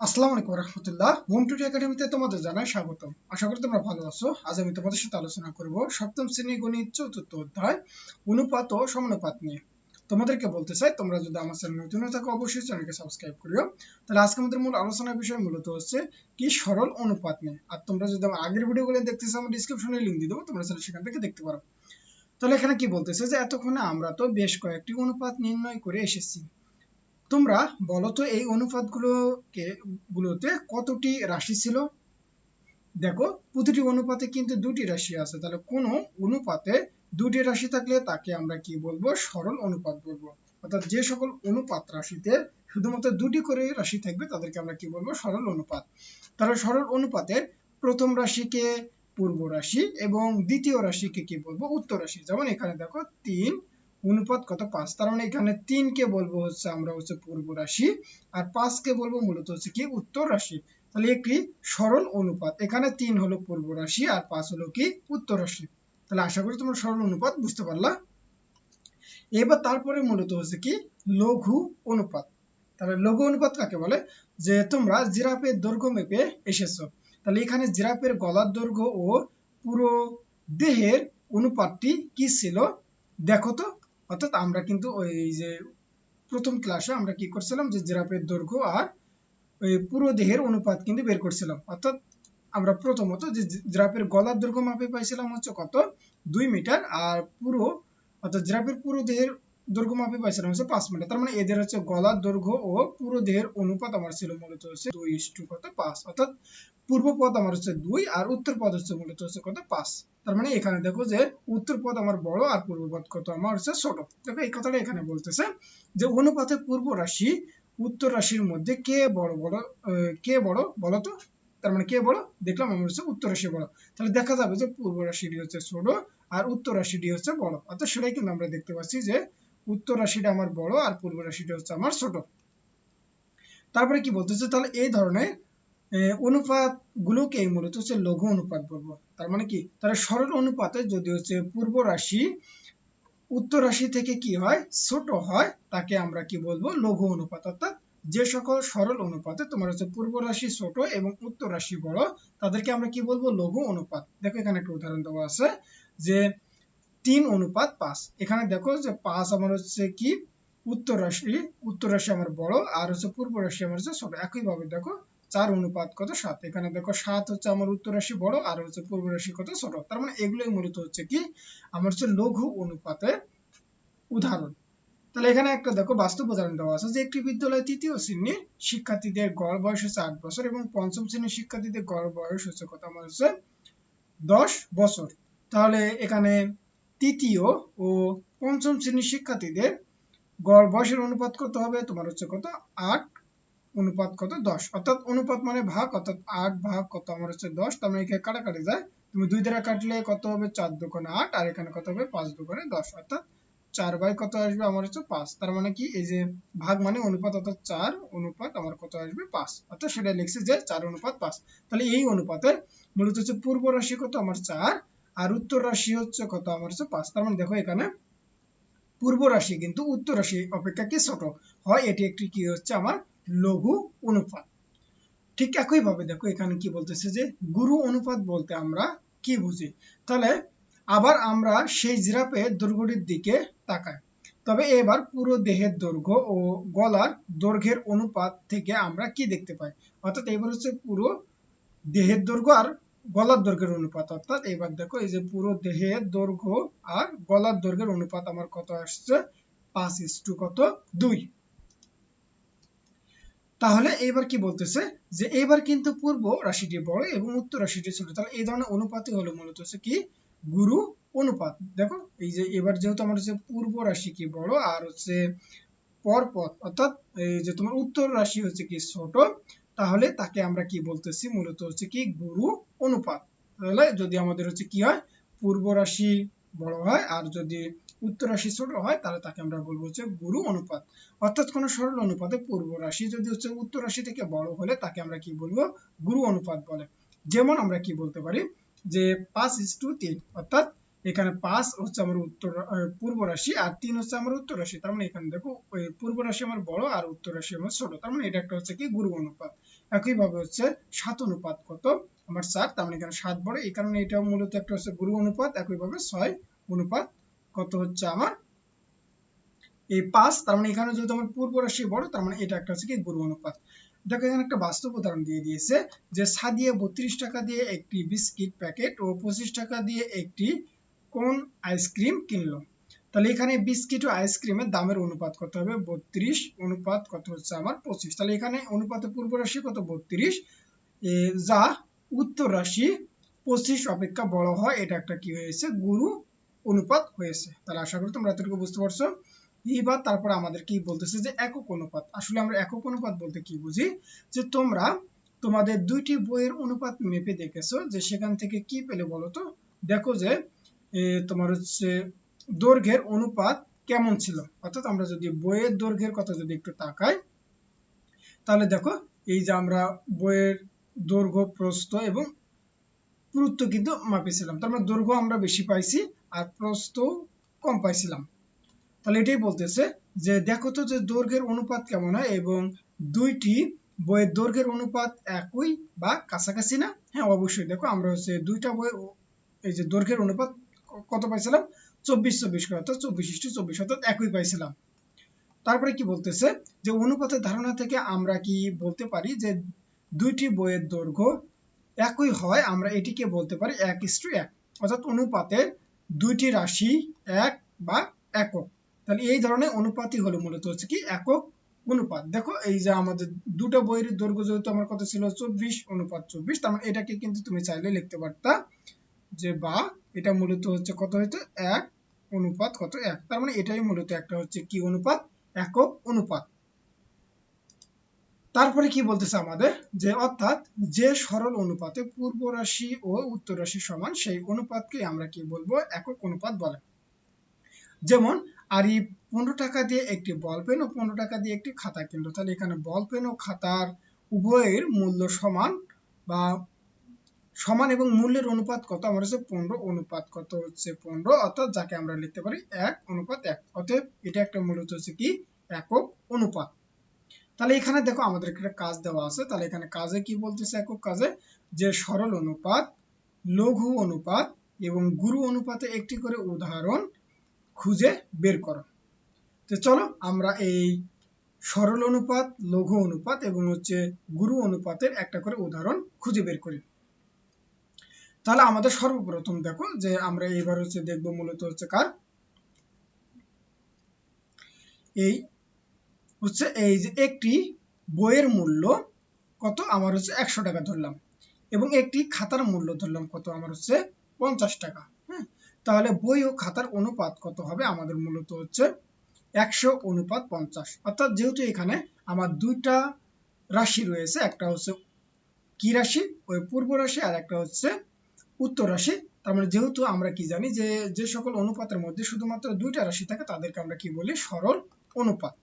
আসসালামু আলাইকুম রহমতুল্লাহ একাডেমিতে তোমাদের জানাই স্বাগতম। আশা করি তোমরা ভালো আছো। আজ আমি তোমাদের সাথে আলোচনা করব সপ্তম শ্রেণি গণিত চতুর্থ অধ্যায়, অনুপাত ও সমানুপাত নিয়ে। তোমাদেরকে বলতে চাই, তোমরা যদি আমার চ্যানেল নতুন হয়ে থাকো, অবশ্যই চ্যানেলকে সাবস্ক্রাইব করিও। তাহলে আজকে আমাদের মূল আলোচনার বিষয় মূলত হচ্ছে, কি সরল অনুপাত নিয়ে? আর তোমরা যদি আমার আগের ভিডিওগুলো দেখতে চাও আমি ডিসক্রিপশনে লিংক দিয়ে দেবো, তোমরা চাইলে সেখান থেকে দেখতে পারো। তাহলে এখানে কি বলতেছে যে, এতক্ষণে আমরা তো বেশ কয়েকটি অনুপাত নির্ণয় করে এসেছি। তোমরা বলো তো এই অনুপাতগুলোকে, গুলোতে কতটি রাশি ছিল? দেখো, প্রতিটি অনুপাতে কিন্তু দুটি রাশি আছে। তাহলে কোন অনুপাতে দুটি রাশি থাকলে তাকে আমরা কি বলব? সরল অনুপাত বলব। অর্থাৎ যে সকল অনুপাত রাশিতে শুধুমাত্র দুটি করে রাশি থাকবে, তাদেরকে আমরা কি বলব? সরল অনুপাত। তাহলে সরল অনুপাতের প্রথম রাশিকে পূর্ব রাশি এবং দ্বিতীয় রাশিকে কি বলব? উত্তর রাশি। যেমন এখানে দেখো, তিন অনুপাত কত? পাঁচ। তার মানে এখানে তিনকে বলব হচ্ছে আমরা হচ্ছে পূর্ব রাশি, আর পাঁচকে বলব মূলত হচ্ছে কি? উত্তর রাশি। তাহলে একটি সরল অনুপাত। এখানে তিন হলো পূর্ব রাশি আর পাঁচ হলো কি? উত্তর রাশি। তাহলে আশা করি তোমরা সরল অনুপাত বুঝতে পারলা। এবার তারপরে মূলত হচ্ছে কি? লঘু অনুপাত। তাহলে লঘু অনুপাত কাকে বলে? যে তোমরা জিরাফের দৈর্ঘ্য মেপে এসেছ। তাহলে এখানে জিরাফের গলার দৈর্ঘ্য ও পুরো দেহের অনুপাতটি কি ছিল? দেখো তো। অর্থাৎ আমরা কিন্তু ওই যে প্রথম ক্লাসে আমরা কি করছিলাম যে জিরাফের দৈর্ঘ্য আর ওই পুরো দেহের অনুপাত কিন্তু বের করছিলাম। অর্থাৎ আমরা প্রথমত যে জিরাফের গলার দৈর্ঘ্য মাপে পাইছিলাম হচ্ছে কত? দুই মিটার। আর পুরো, অর্থাৎ জিরাফের পুরো দেহের দৈর্ঘ্য মাপে পাইছিলাম হচ্ছে পাঁচ মিটার তার মানে এদের হচ্ছে গলার দৈর্ঘ্য ও পুরো দেহের অনুপাত আমার ছিল মূলত হচ্ছে দুই ইস্টু কত পাঁচ। অর্থাৎ পূর্ব পদ আমার হচ্ছে দুই আর উত্তর পদ হচ্ছে মূলত হচ্ছে কত পাঁচ। তার মানে এখানে দেখো যে উত্তর পদ আমার বড় আর পূর্ব পদ কত আমার হচ্ছে ছোট। দেখো এই কথাটা এখানে বলতেছে যে অনুপাতের পূর্ব রাশি, উত্তর রাশির মধ্যে কে বড় বড় কে বড় বলো তো? তার মানে কে বড়? দেখলাম আমার হচ্ছে উত্তর রাশি বড়। তাহলে দেখা যাবে যে পূর্ব রাশিটি হচ্ছে ছোট আর উত্তর রাশিটি হচ্ছে বড়। অর্থাৎ সেটাই কিন্তু আমরা দেখতে পাচ্ছি যে উত্তর রাশিটা আমার বড় আর পূর্ব রাশিটা হচ্ছে আমার ছোট। তারপরে কি বলতেছে? তাহলে এই ধরনের অনুপাত গুলোকে মূলত হচ্ছে লঘু অনুপাত বলব। তার মানে কি? তাহলে সরল অনুপাতে যদি হচ্ছে পূর্ব রাশি উত্তর রাশি থেকে কি হয়? ছোট হয়, তাকে আমরা কি বলব? লঘু অনুপাত। অর্থাৎ যে সকল সরল অনুপাতে তোমার হচ্ছে পূর্ব রাশি ছোট এবং উত্তর রাশি বড়, তাদেরকে আমরা কি বলব? লঘু অনুপাত। দেখো এখানে একটা উদাহরণ দেওয়া আছে যে তিন অনুপাত পাঁচ। এখানে দেখো যে পাঁচ আমার হচ্ছে কি? উত্তর রাশি। উত্তর রাশি আমার বড়, আর হচ্ছে পূর্ব রাশি আমার হচ্ছে ছোট। একইভাবে দেখো, চার অনুপাত কত? সাত। এখানে দেখো, সাত হচ্ছে আমার উত্তর রাশি বড়, আর হচ্ছে পূর্ব রাশি কত? ছোট। তার মানে এগুলোই মূলত হচ্ছে কি? আমার হচ্ছে লঘু অনুপাতের উদাহরণ। তাহলে এখানে একটা দেখো, বাস্তব উদাহরণ দেওয়া আছে যে একটি বিদ্যালয়ে তৃতীয় শ্রেণির শিক্ষার্থীদের গড় বয়স হচ্ছে আট বছর এবং পঞ্চম শ্রেণির শিক্ষার্থীদের গড় বয়স হচ্ছে কত? আমার হচ্ছে দশ বছর। তাহলে এখানে তৃতীয় ও পঞ্চম শ্রেণির শিক্ষার্থীদের গড় বয়সের অনুপাত কত হবে? তোমার হচ্ছে কত? আট। অনুপাত কত? দশ। অর্থাৎ অনুপাত মানে ভাগ, অর্থাৎ আট ভাগ কত? আমার হচ্ছে দশ। তার মানে এখানে কাটাকাটি যায়। তুমি দুই দ্বারা কাটলে কত হবে? চার দোকানে আট। আর এখানে কত হবে? পাঁচ দোকানে দশ। অর্থাৎ চার বাই কত আসবে? আমার হচ্ছে পাঁচ। তার মানে কি? এই যে ভাগ মানে অনুপাত, অর্থাৎ চার অনুপাত আমার কত আসবে? পাঁচ। অর্থাৎ সেটা লিখছে যে চার অনুপাত পাঁচ। তাহলে এই অনুপাতের মূলত হচ্ছে পূর্ব রাশি কত? আমার চার। আর উত্তর রাশি হচ্ছে কত? আমার হচ্ছে পাঁচ। তার মানে দেখো এখানে পূর্ব রাশি কিন্তু উত্তর রাশি অপেক্ষা কি ছোট? হয় এটি একটি কি হচ্ছে আমার লঘু অনুপাত। ঠিক একইভাবে দেখো এখানে কি বলতেছে যে গুরু অনুপাত বলতে আমরা কি বুঝি? তাহলে আবার আমরা সেই জিরাফের দৈর্ঘ্যটির দিকে তাকাই। তবে এবার পুরো দেহের দৈর্ঘ্য ও গলার দৈর্ঘ্যের অনুপাত থেকে আমরা কি দেখতে পাই? অর্থাৎ এবার হচ্ছে পুরো দেহের দৈর্ঘ্য আর গলার দৈর্ঘ্যের অনুপাত, অর্থাৎ এবার দেখো, এই যে পুরো দেহের দৈর্ঘ্য আর গলার দৈর্ঘ্যের অনুপাত আমার কত আসছে? পাঁচ ইস টু কত? দুই। তাহলে এবার কি বলতেছে? যে এবার কিন্তু পূর্ব রাশিটি বড় এবং উত্তর রাশিটি ছোট। তাহলে এই ধরনের অনুপাতই হলো মূলত হচ্ছে কি? গুরু অনুপাত। দেখো, এই যে এবার যেহেতু আমার হচ্ছে পূর্ব রাশি কি বড় আর হচ্ছে পরপথ অর্থাৎ এই যে তোমার উত্তর রাশি হচ্ছে কি ছোট তাহলে তাকে আমরা কি বলতেছি? মূলত হচ্ছে কি গুরু অনুপাত। তাহলে যদি আমাদের হচ্ছে কি হয়? পূর্ব রাশি বড় হয় আর যদি উত্তর রাশি ছোট হয়, তাহলে তাকে আমরা বলব হচ্ছে গুরু অনুপাত। অর্থাৎ কোন সরল অনুপাতে পূর্ব রাশি যদি হচ্ছে উত্তর রাশি থেকে বড় হলে, তাকে আমরা কি বলব? গুরু অনুপাত বলে। যেমন আমরা কি বলতে পারি? যে পাঁচ ইস টু তিন, অর্থাৎ এখানে পাঁচ হচ্ছে আমার উত্তর পূর্ব রাশি আর তিন হচ্ছে আমার উত্তর রাশি। তার মানে এখানে দেখো পূর্ব রাশি আমার বড় আর উত্তর রাশি আমার ছোট। তার মানে এটা একটা হচ্ছে কি গুরু অনুপাত। একইভাবে হচ্ছে সাত অনুপাত কত? আমার চার, তার মানে এখানে সাত বড়। এই কারণে এটা মূলত একটা হচ্ছে গুরু অনুপাত, একইভাবে ছয় অনুপাত কত হচ্ছে আমার? এই পাঁচ, তার মানে এখানে যেহেতু আমার পূর্ব রাশি বড়, তার মানে এটা একটা হচ্ছে কি গুরু অনুপাত। দেখো, এখানে একটা বাস্তব উদাহরণ দিয়ে দিয়েছে যে সাদিয়া বত্রিশ টাকা দিয়ে একটি বিস্কিট প্যাকেট ও পঁচিশ টাকা দিয়ে একটি কোন আইসক্রিম কিনলো। তাহলে এখানে বিস্কিট ও আইসক্রিমের দামের অনুপাত কত হবে? বত্রিশ, অনুপাত কত হচ্ছে আমার পঁচিশ। তাহলে এখানে অনুপাতে পূর্ব রাশি কত? বত্রিশ। যা উত্তর রাশি পঁচিশ অপেক্ষা বড় হয়, এটা একটা কি হয়েছে? গুরু অনুপাত হয়েছে। তাহলে আশা করি তোমরা এতটুকু বুঝতে পারছ। এইবার তারপর আমাদের কি বলতেছে যে একক অনুপাত। আসলে আমরা একক অনুপাত বলতে কি বুঝি? যে তোমরা তোমাদের দুইটি বইয়ের অনুপাত মেপে দেখেছ, যে সেখান থেকে কি পেলে বলো তো? দেখো যে তোমার হচ্ছে দৈর্ঘ্যের অনুপাত কেমন ছিল? অর্থাৎ আমরা যদি বইয়ের দৈর্ঘ্যের কথা যদি একটু তাকাই, তাহলে দেখো, এই যে আমরা বইয়ের দৈর্ঘ্য, প্রস্থ এবং পুরুত্ব কিন্তু মাপেছিলাম। তার মানে দৈর্ঘ্য আমরা বেশি পাইছি আর প্রস্থ কম পাইছিলাম। তাহলে এটাই বলতেছে যে দেখো তো যে দৈর্ঘ্যের অনুপাত কেমন হয় এবং দুইটি বইয়ের দৈর্ঘ্যের অনুপাত একই বা কাছাকাছি না? হ্যাঁ অবশ্যই। দেখো, আমরা হচ্ছে দুইটা বই এই যে দৈর্ঘ্যের অনুপাত কত পাইছিলাম? চব্বিশ চব্বিশ করে, অর্থাৎ চব্বিশ ইস্টু চব্বিশ, অর্থাৎ একই পাইছিলাম। তারপরে কি বলতেছে যে অনুপাতের ধারণা থেকে আমরা কি বলতে পারি যে দুইটি বইয়ের দৈর্ঘ্য একই হয়, আমরা এটিকে বলতে পারি এক ইস্টু এক, অর্থাৎ অনুপাতের দুইটি রাশি এক বা একক। তাহলে এই ধরনের অনুপাতই হলো মূলত হচ্ছে কি একক অনুপাত। দেখো, এই যে আমাদের দুটো বইয়ের দৈর্ঘ্য যেহেতু আমার কত ছিল চব্বিশ অনুপাত চব্বিশ, তার মানে এটাকে কিন্তু তুমি চাইলে লিখতে পারতা যে বা, এটা মূলত হচ্ছে কত হইতো এক অনুপাত কত? এক। তার মানে এটাই মূলত একটা হচ্ছে কি অনুপাত? একক অনুপাত। তারপরে কি বলতেছে আমাদের? যে অর্থাৎ যে সরল অনুপাতে পূর্ব রাশি ও উত্তর রাশি সমান, সেই অনুপাতকে আমরা কি বলব? একক অনুপাত বলে। যেমন, আর এই পনেরো টাকা দিয়ে একটি বল পেন ও পনেরো টাকা দিয়ে একটি খাতা কিনলো। তাহলে এখানে বল পেন ও খাতার উভয়ের মূল্য সমান বা সমান এবং মূল্যের অনুপাত কত? আমার হচ্ছে পনেরো, অনুপাত কত হচ্ছে পনেরো? অর্থাৎ যাকে আমরা লিখতে পারি এক, অনুপাত এক। অতএব এটা একটা মূলত হচ্ছে কি? একক অনুপাত। তাহলে এখানে দেখো আমাদের একটা কাজ দেওয়া আছে। তাহলে এখানে কাজে কি বলতেছে একক কাজে? যে সরল অনুপাত, লঘু অনুপাত এবং গুরু অনুপাতে একটি করে উদাহরণ খুঁজে বের করো। তো চলো আমরা এই সরল অনুপাত, লঘু অনুপাত এবং হচ্ছে গুরু অনুপাতের একটা করে উদাহরণ খুঁজে বের করি। তাহলে আমাদের সর্বপ্রথম দেখো যে আমরা এবার হচ্ছে দেখব মূলত হচ্ছে কার? এই হচ্ছে এই যে একটি বইয়ের মূল্য কত? আমার হচ্ছে একশো টাকা ধরলাম। এবং একটি খাতার মূল্য ধরলাম কত? আমার হচ্ছে পঞ্চাশ টাকা। হ্যাঁ তাহলে বই ও খাতার অনুপাত কত হবে? আমাদের মূলত হচ্ছে একশো অনুপাত পঞ্চাশ। অর্থাৎ যেহেতু এখানে আমার দুইটা রাশি রয়েছে, একটা হচ্ছে কি রাশি? ওই পূর্ব রাশি আর একটা হচ্ছে উত্তর রাশি। তার মানে যেহেতু আমরা কি জানি যে যে সকল অনুপাতের মধ্যে শুধুমাত্র দুইটা রাশি থাকে, তাদেরকে আমরা কি বলি? সরল অনুপাত।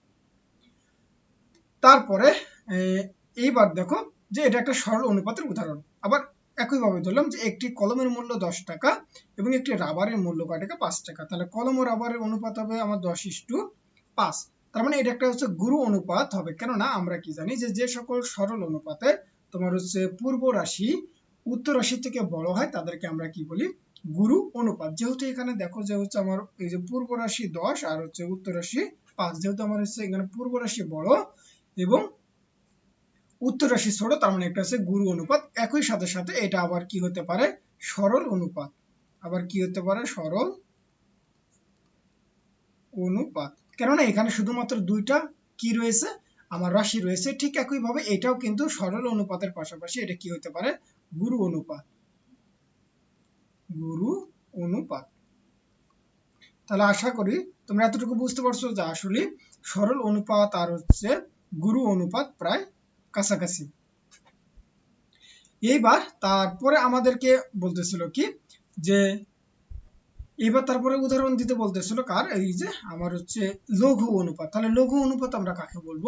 তারপরে এইবার দেখো যে এটা একটা সরল অনুপাতের উদাহরণ। আবার একইভাবে ধরলাম যে একটি কলমের মূল্য দশ টাকা এবং একটি রাবারের মূল্য কয় টাকা? পাঁচ টাকা। তাহলে কলম ও রাবারের অনুপাত হবে আমার দশ ইস্টু পাঁচ। তার মানে এটা একটা হচ্ছে গুরু অনুপাত হবে। কেননা আমরা কি জানি যে যে সকল সরল অনুপাতে তোমার হচ্ছে পূর্ব রাশি উত্তর রাশি থেকে বড় হয়, তাদেরকে আমরা কি বলি? গুরু অনুপাত। যেহেতু এখানে দেখো যে হচ্ছে আমার এই যে পূর্ব রাশি দশ আর হচ্ছে উত্তর রাশি পাঁচ, যেহেতু আমার হচ্ছে এখানে পূর্ব রাশি বড় এবং উত্তর রাশি ছোট, তার মানে একটা হচ্ছে গুরু অনুপাত। একই সাথে সাথে এটা আবার কি হতে পারে? সরল অনুপাত। আবার কি হতে পারে? সরল অনুপাত। কেননা এখানে শুধুমাত্র দুইটা কি রয়েছে? আমার রাশি রয়েছে, ঠিক একইভাবে এটাও কিন্তু সরল অনুপাতের পাশাপাশি এটা কি হতে পারে? গুরু অনুপাত। গুরু অনুপাত। তাহলে আশা করি তোমরা এতটুকু বুঝতে পারছ যে আসলে সরল অনুপাত আর হচ্ছে গুরু অনুপাত প্রায় কাছাকাছি। এইবার তারপরে আমাদেরকে বলতেছিল কি? যে এবার তারপরে উদাহরণ দিতে বলতেছিল কার? এই যে আমার হচ্ছে লঘু অনুপাত। তাহলে লঘু অনুপাত আমরা কাকে বলব?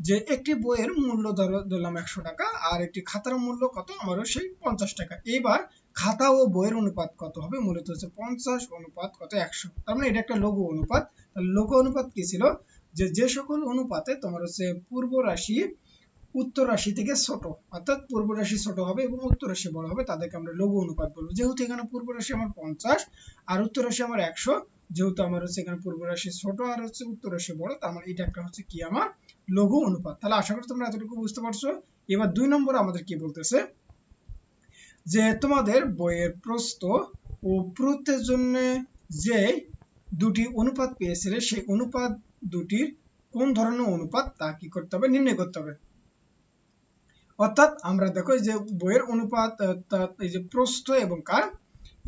যে একটি বইয়ের মূল্য ধরলাম একশো টাকা আর একটি খাতার মূল্য কত? আমারও সেই পঞ্চাশ টাকা। এবার খাতা ও বইয়ের অনুপাত কত হবে? মূলত হচ্ছে পঞ্চাশ, অনুপাত কত? একশো। তার মানে এটা একটা লঘু অনুপাত। লঘু অনুপাত কি ছিল? যে যে সকল অনুপাতে তোমার হচ্ছে পূর্ব রাশি উত্তর রাশি থেকে ছোট, অর্থাৎ পূর্ব রাশি ছোট হবে এবং উত্তর রাশি বড় হবে, তাদেরকে আমরা লঘু অনুপাত বলব। যেহেতু এখানে পূর্ব রাশি আমার পঞ্চাশ, আর উত্তর রাশি আমার একশো, যেহেতু আমার হচ্ছে এখানে পূর্ব রাশি ছোট আর হচ্ছে উত্তর রাশি বড়, তার মানে এটা একটা হচ্ছে কি আমার লঘু অনুপাত। তাহলে আশা করি তোমরা এতটুকু বুঝতে পারছ। এবার দুই নম্বর আমাদের কি বলতেছে? যে তোমাদের বইয়ের প্রস্ত ও পুরুত্বের জন্য যে দুটি অনুপাত পেয়েছিলে, সেই অনুপাত দুটির কোন ধরনের অনুপাত তা কি করতে হবে, নির্ণয় করতে হবে? অর্থাৎ আমরা দেখো যে বইয়ের অনুপাত এই যে প্রস্থ এবং কার,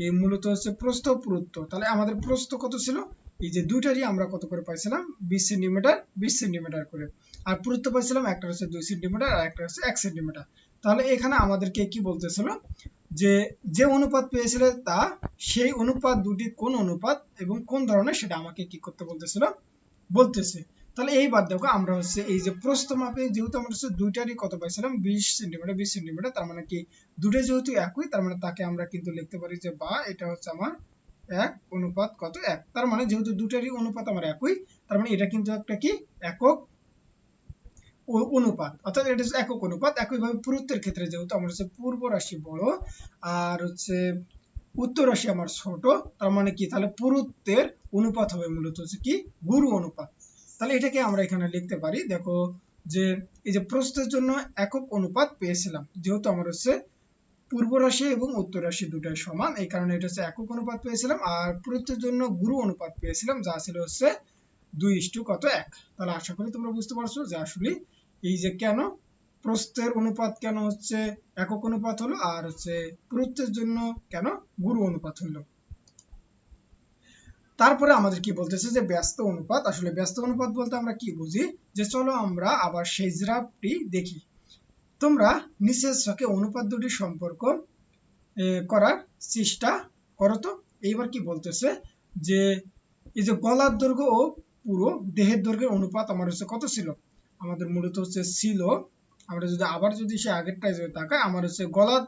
এই মূলত হচ্ছে প্রস্থ পুরুত্ব। তাহলে আমাদের প্রস্থ কত ছিল? এই যে দুইটারই আমরা কত করে পাইছিলাম? বিশ সেন্টিমিটার বিশ সেন্টিমিটার করে। আর পুরুত্ব পাইছিলাম, একটা হচ্ছে দুই সেন্টিমিটার আর একটা হচ্ছে এক সেন্টিমিটার। তাহলে এখানে আমাদেরকে কি বলতেছিল? যে যে অনুপাত পেয়েছিল তা, সেই অনুপাত দুটি কোন অনুপাত এবং কোন ধরনের সেটা আমাকে কি করতে বলতেছিল? বলতেছে তাহলে এইবার দেখো আমরা হচ্ছে এই যে প্রস্থ মাপে যেহেতু আমরা হচ্ছে দুইটারই কত পাইছিলাম? বিশ সেন্টিমিটার বিশ সেন্টিমিটার, তার মানে কি দুটো যেহেতু একই, তার মানে তাকে আমরা কিন্তু লিখতে পারি যে বা এটা হচ্ছে আমার এক অনুপাত কত এক। তার মানে যেহেতু দুটারই অনুপাত আমার একই, তার মানে এটা কিন্তু একটা কি? একক অনুপাত। অর্থাৎ এটা হচ্ছে একক অনুপাত, একইভাবে পুরুত্বের ক্ষেত্রে যেহেতু আমার হচ্ছে পূর্ব রাশি বড় আর হচ্ছে উত্তর রাশি আমার ছোট, তার মানে কি? তাহলে পুরুত্বের অনুপাত হবে মূলত হচ্ছে কি? গুরু অনুপাত। তাহলে এটাকে আমরা এখানে লিখতে পারি, দেখো যে এই যে প্রস্থের জন্য একক অনুপাত পেয়েছিলাম, যেহেতু আমার হচ্ছে পূর্ব রাশি এবং উত্তর রাশি দুটাই সমান, এই কারণে এটা হচ্ছে একক অনুপাত পেয়েছিলাম, আর পুরুত্বের জন্য গুরু অনুপাত পেয়েছিলাম, যা ছিল হচ্ছে দুই ইস্টু কত এক। তাহলে আশা করি তোমরা বুঝতে পারছ যে আসলে এই যে কেন প্রস্থের অনুপাত কেন হচ্ছে একক অনুপাত হলো, আর হচ্ছে পুরুত্বের জন্য কেন গুরু অনুপাত হলো। তারপরে আমাদের কি বলতেছে যে ব্যস্ত অনুপাত, আসলে ব্যস্ত অনুপাত বলতে আমরা কি বুঝি? যে চলো আমরা আবার সেই গ্রাফটি দেখি। তোমরা নিচের ছকে অনুপাত দুটি সম্পর্ক করার চেষ্টা করো তো। এইবার কি বলতেছে যে, এই যে গলার দৈর্ঘ্য ও পুরো দেহের দৈর্ঘ্যের অনুপাত আমার হচ্ছে কত ছিল? আমাদের মূলত হচ্ছে ছিল, আমরা যদি আবার যদি সে আগেরটায় যদি তাকাই, আমার হচ্ছে গলার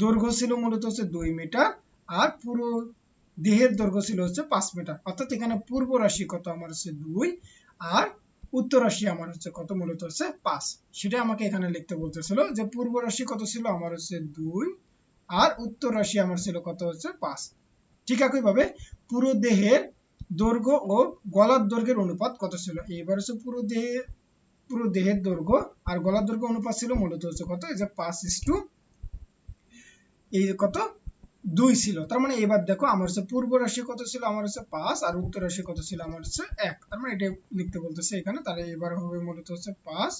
দৈর্ঘ্য ছিল মূলত হচ্ছে দুই মিটার, আর পুরো দেহের দৈর্ঘ্য ছিল হচ্ছে পাঁচ মিটার। অর্থাৎ এখানে পূর্ব রাশি কত? আমার হচ্ছে দুই। আর উত্তর রাশি আমার হচ্ছে কত? মূলত হচ্ছে পাঁচ। সেটা আমাকে এখানে লিখতে বলতেছিল যে পূর্ব রাশি কত ছিল? আমার হচ্ছে দুই। আর উত্তর রাশি আমার ছিল কত? হচ্ছে পাঁচ। ঠিক একইভাবে পুরো দেহের দৈর্ঘ্য ও গলার দৈর্ঘ্যের অনুপাত কত ছিল? এইবার হচ্ছে পুরো দেহে, পুরো দেহের দৈর্ঘ্য আর গলার দৈর্ঘ্য অনুপাত ছিল মূলত হচ্ছে কত? এই যে পাঁচ ইস টু, এই কত? দুই ছিল। তার মানে এবার দেখো আমার হচ্ছে পূর্ব রাশি কত ছিল? আমার হচ্ছে পাঁচ আর উত্তর রাশি কত ছিল? আমার হচ্ছে এক। তার মানে এটা লিখতে বলতেছে এখানে। তাহলে এবার হবে মূলত হচ্ছে পাঁচ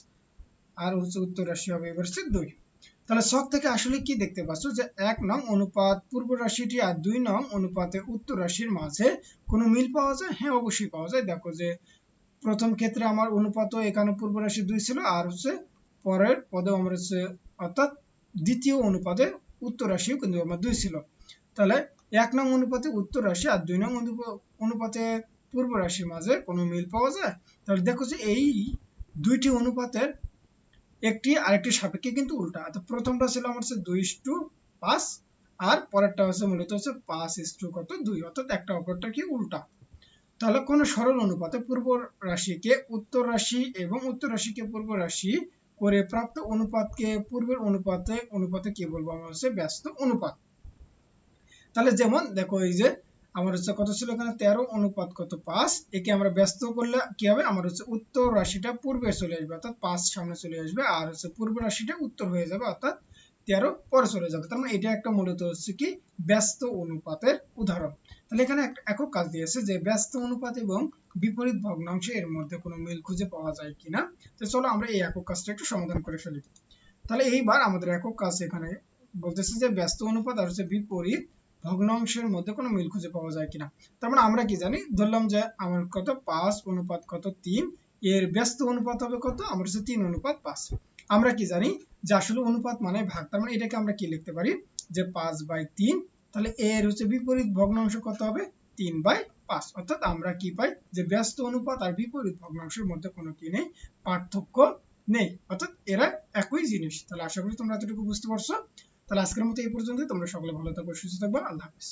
আর হচ্ছে উত্তর রাশি হবে এবার হচ্ছে দুই। তাহলে সব থেকে আসলে কি দেখতে পাচ্ছ? যে এক নং অনুপাত পূর্ব রাশিটি আর দুই নং অনুপাতে উত্তর রাশির মাঝে কোনো মিল পাওয়া যায়? হ্যাঁ অবশ্যই পাওয়া যায়। দেখো যে প্রথম ক্ষেত্রে আমার অনুপাত এখানে পূর্ব রাশি দুই ছিল আর হচ্ছে পরের পদে আমার হচ্ছে অর্থাৎ দ্বিতীয় অনুপাতে উত্তর রাশিও কিন্তু আমার দুই ছিল। তাহলে এক নং অনুপাতে উত্তর রাশি আর দুই নং অনুপাতে পূর্ব রাশির মাঝে কোনো মিল পাওয়া যায়? তাহলে দেখো যে এই দুইটি অনুপাতের একটি আরেকটি সাপেক্ষে কিন্তু উল্টা। অর্থাৎ প্রথমটা ছিল আমার হচ্ছে দুই টু পাঁচ আর পরেরটা হচ্ছে মূলত হচ্ছে পাঁচ ইস টু কত দুই, অর্থাৎ একটা অপরটা কি উল্টা। তাহলে কোন সরল অনুপাতে পূর্ব রাশিকে উত্তর রাশি এবং উত্তর রাশিকে পূর্ব রাশি করে প্রাপ্ত অনুপাতকে, পূর্বের অনুপাতে অনুপাতে কি বলব আমরা হচ্ছে ব্যস্ত অনুপাত। তাহলে যেমন দেখো এই যে আমার হচ্ছে কত ছিল এখানে? তেরো, অনুপাত কত? পাঁচ। একে আমরা ব্যস্ত করলে কি হবে? আমার হচ্ছে উত্তর রাশিটা পূর্বে চলে আসবে, অর্থাৎ পাঁচ সামনে চলে আসবে, আর হচ্ছে পূর্ব রাশিটা উত্তর হয়ে যাবে, অর্থাৎ তেরো, পরে চলে যাবে। তার মানে এটা একটা মূলত হচ্ছে কি? ব্যস্ত অনুপাতের উদাহরণ। তাহলে এখানে একক কাজ দিয়েছে যে ব্যস্ত অনুপাত এবং বিপরীত ভগ্নাংশ এর মধ্যে কোনো মিল খুঁজে পাওয়া যায় কিনা? তো চলো আমরা এই একক কাজটা একটু সমাধান করে ফেলি। তাহলে এইবার আমাদের একক কাজ এখানে বলতেছে যে ব্যস্ত অনুপাত আর হচ্ছে বিপরীত ভগ্নাংশের মধ্যে কোনো মিল খুঁজে পাওয়া যায় কিনা? তার মানে আমরা কি জানি? ধরলাম যে আমার কত পাঁচ অনুপাত কত তিন, এর ব্যস্ত অনুপাত হবে কত? আমার হচ্ছে তিন অনুপাত পাঁচ। আমরা কি জানি? যে আসলে অনুপাত মানে ভাগ। তার মানে এটাকে আমরা কি লিখতে পারি? যে পাঁচ বাই তিন, তাহলে এর হচ্ছে বিপরীত ভগ্নাংশ কত হবে? তিন বাই পাঁচ। অর্থাৎ আমরা কি পাই? যে ব্যস্ত অনুপাত আর বিপরীত ভগ্নাংশের মধ্যে কোনো কি নেই? পার্থক্য নেই। অর্থাৎ এরা একই জিনিস। তাহলে আশা করি তোমরা এতটুকু বুঝতে পারছ। তাহলে আজকের মতো এই পর্যন্ত তোমরা সকলে ভালো থাকো সুস্থ থাকব আল্লাহ হাফিজ।